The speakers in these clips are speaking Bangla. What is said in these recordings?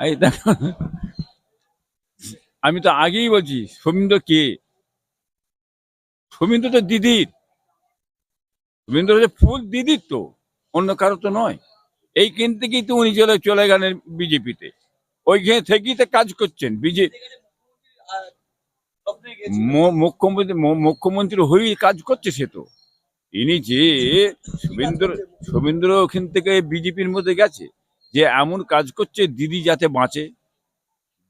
এই আমি তো আগেই বলছি সমীন্দ্র কে? সমীন্দ্র তো দিদির। সমীন্দ্র হচ্ছে ফুল দিদির তো, অন্য কারও তো নয়। এইখান থেকেই তো উনি চলে চলে গেলেন বিজেপিতে। ওইখানে থেকেই তো কাজ করছেন বিজেপি মুখ্যমন্ত্রী মুখ্যমন্ত্রী হয়েই কাজ করছে সে তো। ইনি যে শুভেন্দ্র শুভেন্দ্র ওখান থেকে বিজেপির মধ্যে গেছে। যে এমন কাজ করছে দিদি যাতে বাঁচে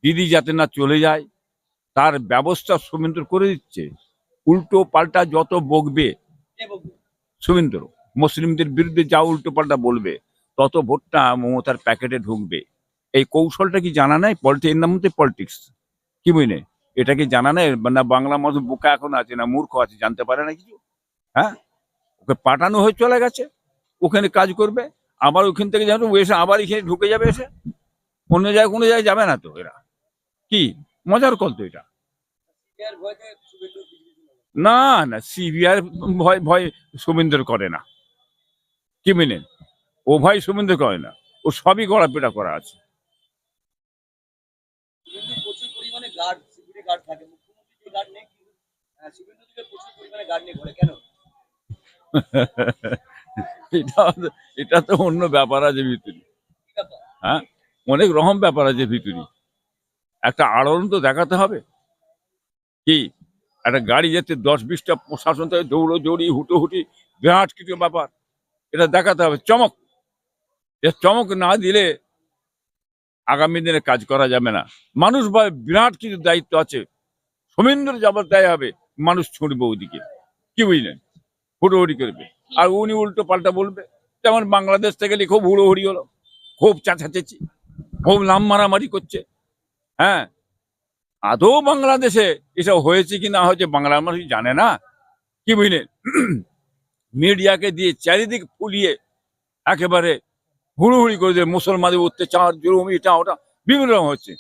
দিদি যাতে না চলে যায় তার ব্যবস্থা শুভেন্দ্র করে দিচ্ছে। উল্টো পাল্টা যত বকবে শুভেন্দ্র মুসলিমদের বিরুদ্ধে যা উল্টো পাল্টা বলবে তত ভোটটা মমতার প্যাকেটে ঢুকবে। এই কৌশলটা কি জানা নাই? পলিটিক্স এর নাম হচ্ছে পলিটিক্স। কি বুঝলে? এটা কি জানা নাই? না বাংলা মানুষ বোকা এখন আছে না মূর্খ আছে জানতে পারে না কিছু? হ্যাঁ? ওকে পাঠানো হয়ে চলে গেছে। ওখানে কাজ করবে। আবার ওখান থেকে যেন এসে আবার এখানে ঢুকে যাবে এসে? অন্য জায়গায় কোনো জায়গায় যাবে না তো এরা। কি? মজার কল তো এটা। না না সিবিআর ভয় ভয় শুভেন্দর করে না। কি মিলেন ও ভয় শুভেন্দর করে না। ও সবই গড়াপেটা করা আছে। গার্ড নেই এটা এটা তো অন্য ব্যাপার আছে ভিতরে। হ্যাঁ? অনেক রকম ব্যাপার আছে ভিতরে। একটা আড়ন তো দেখাতে হবে। কি? একটা গাড়ি যেতে দশ বিশটা প্রশাসন থেকে দৌড়ো দৌড়ি, হুটোহুটি, বিরাট কিছু ব্যাপার। এটা দেখাতে হবে। চমক! চমক না দিলে আগামী দিনে কাজ করা যাবে না। মানুষ বা বিরাট কিছু দায়িত্ব আছে। সমীন্দ্র যাবার দায় হবে। মানুষ ছুটবে ওদিকে। কি বুঝলেন? হুটোহুটি করবে। আর উনি উল্টো পাল্টা বলবে। যেমন বাংলাদেশ থেকে গেলে খুব হুড়োহুড়ি হলো, খুব চাচাচেচি, খুব নাম মারামারি করছে। হ্যাঁ আদৌ বাংলাদেশে এসব হয়েছে কি না হয়েছে বাংলার মানুষ জানে না? কি বুঝলেন মিডিয়াকে দিয়ে চারিদিক ফুলিয়ে একেবারে হুড়ুহুড়ি করে দিয়ে মুসলমানদের অত্যাচার, জুলুম এটা ওটা বিভিন্ন রকম হচ্ছে।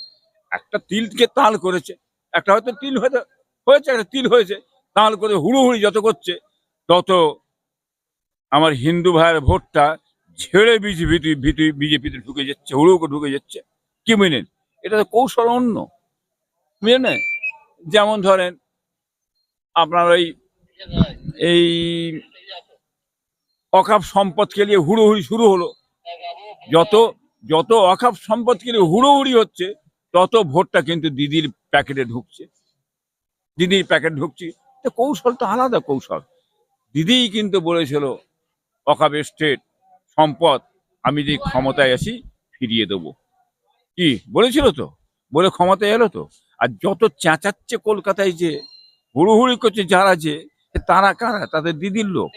একটা তিলকে তাল করেছে, একটা হয়তো তিল হয়তো হয়েছে, একটা তিল হয়েছে, তাল করে হুড়ুহুড়ি যত করছে, তত আমার হিন্দু ভাইয়ের ভোটটা ছেড়ে বিজেপি বিজেপিতে ঢুকে যাচ্ছে, হুড়ুকে ঢুকে যাচ্ছে। কি বুঝলেন এটা তো কৌশল অন্য। বুঝলেন যেমন ধরেন, আপনার ওই এই অকাপ সম্পদকে নিয়ে হুড়োহুড়ি শুরু হলো। যত যত অকাপ সম্পদকে নিয়ে হুড়োহুড়ি হচ্ছে, তত ভোটটা কিন্তু দিদির প্যাকেটে ঢুকছে। দিদির প্যাকেট ঢুকছে। তো আলাদা কৌশল। দিদিই কিন্তু বলেছিল অকাপ স্টেট, সম্পদ, আমি যে ক্ষমতায় আসি ফিরিয়ে দেবো। কি? বলেছিল তো? বলে ক্ষমতায় এলো তো? আর যত চেঁচাচ্ছে কলকাতায় যে, হুড়ুহুড়ি করছে যারা যে তারা কারা? তাদের দিদির লোক।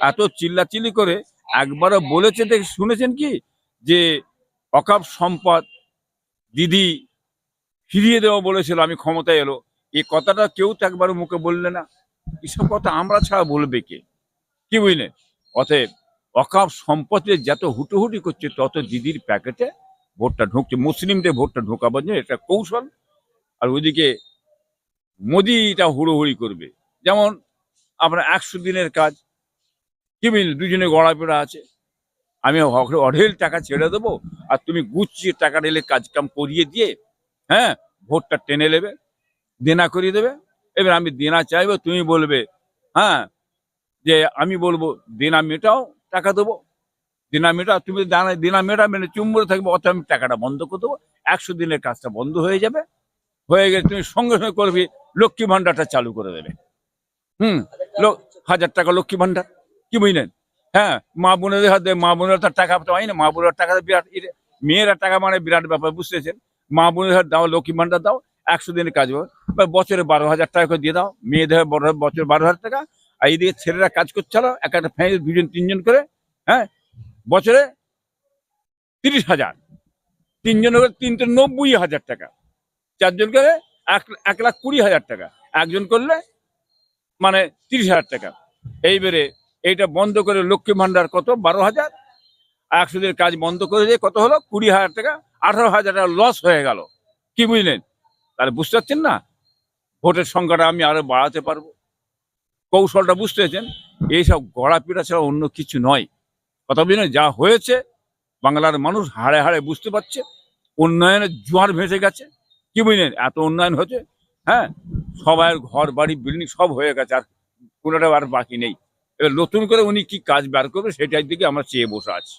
এত চিল্লাচিল্লি করে একবারও বলেছে দেখে, শুনেছেন কি? যে অকাপ সম্পদ দিদি ফিরিয়ে দেওয়া বলেছিল, আমি ক্ষমতায় এলো। এই কথাটা কেউ তো একবারও মুখে বললে না। এসব কথা আমরা ছাড়া বলবে কে? কি বুঝলেন? অতএব অকাপ সম্পদের যত হুটোহুটি করছে, তত দিদির প্যাকেটে ভোটটা ঢুকছে। মুসলিমদের ভোটটা ঢোকাবার জন্য এটা কৌশল। আর ওইদিকে মোদি এটা হুড়োহুড়ি করবে। যেমন আপনার একশো দিনের কাজ কি বুঝলেন দুজনে গড়াপেড়া আছে। আমি অঢেল টাকা ছেড়ে দেবো আর তুমি গুছিয়ে টাকা ঢেলে কাজ কাম করিয়ে দিয়ে হ্যাঁ ভোটটা টেনে নেবে, দেনা করিয়ে দেবে। এবার আমি দেনা চাইব, তুমি বলবে হ্যাঁ যে আমি বলব, দেনা মেটাও, টাকা দেবো। দেনা মেটা তুমি দানা মেটা মেনে চুম্বরে থাকবে অত আমি টাকাটা বন্ধ করে দেবো। একশো দিনের কাজটা বন্ধ হয়ে যাবে। হয়ে গেলে তুমি সঙ্গে সঙ্গে করবে, লক্ষ্মী ভান্ডারটা চালু করে দেবে। হুম হাজার টাকা লক্ষ্মী ভান্ডার কি বুঝলেন? হ্যাঁ মা বোনেদের হাতে, মা বোনের তার টাকা হয় না মা বোনের টাকা বিরাট ইয়ে- মেয়েরা টাকা মানে বিরাট ব্যাপার, বুঝতেছেন? মা বোনের হাত দাও, লক্ষ্মী ভান্ডার দাও, একশো দিনের কাজ হবে। বছরে বারো হাজার টাকা করে দিয়ে দাও, মেয়েদের বছর বারো হাজার টাকা আর এইদিকে ছেলেরা কাজ করছে আরও এক একটা ফ্যামিলি দুজন, তিনজন করে হ্যাঁ? বছরে তিরিশ হাজার। তিনজন করে তিনটে নব্বই হাজার টাকা। চারজন করে এক এক লাখ কুড়ি হাজার টাকা। একজন করলে মানে তিরিশ হাজার টাকা। এইবারে এইটা বন্ধ করে লক্ষ্মী ভান্ডার কত? বারো হাজার। একশো দিনের কাজ বন্ধ করে দিয়ে কত হলো? কুড়ি হাজার টাকা। আঠারো হাজার টাকা লস হয়ে গেল। কি বুঝলেন? তাহলে বুঝতে পারছেন না? ভোটের সংখ্যাটা আমি আরও বাড়াতে পারব। কৌশলটা বুঝতে পেরেছেন, এইসব গড়াপিটা ছাড়া অন্য কিছু নয়। কথা বুঝলেন যা হয়েছে, বাংলার মানুষ হাড়ে হাড়ে বুঝতে পারছে, উন্নয়নের জোয়ার ভেসে গেছে। কি বুঝলেন? এত উন্নয়ন হয়েছে হ্যাঁ? সবাই ঘর, বাড়ি বিল্ডিং সব হয়ে গেছে, আর কোনোটা আর বাকি নেই। এবার নতুন করে উনি কি কাজ বার করবে, সেটার দিকে আমরা চেয়ে বসে আছি।